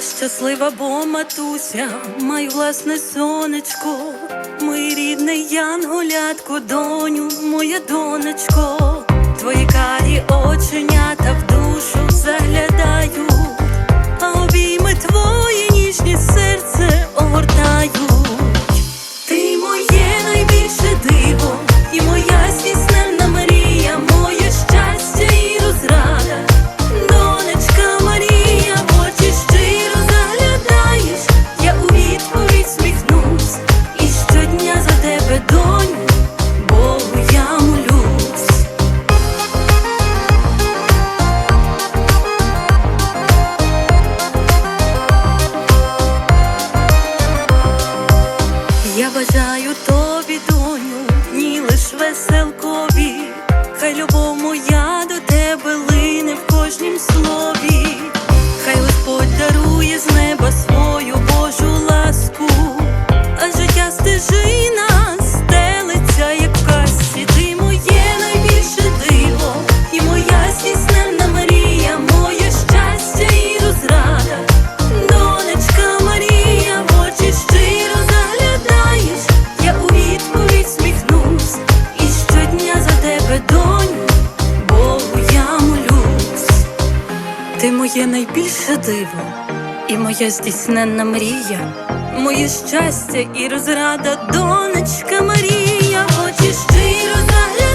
Щаслива, бо матуся, маю власне сонечко, Мої рідне янголятко, доню, моя донечко, твої карі очі. веселкові, хай любов моя до тебе лине в кожнім слові. моє найбільше диво, і моя здійсненна мрія, моє щастя і розрада, донечка Марія, очі щиро загляд.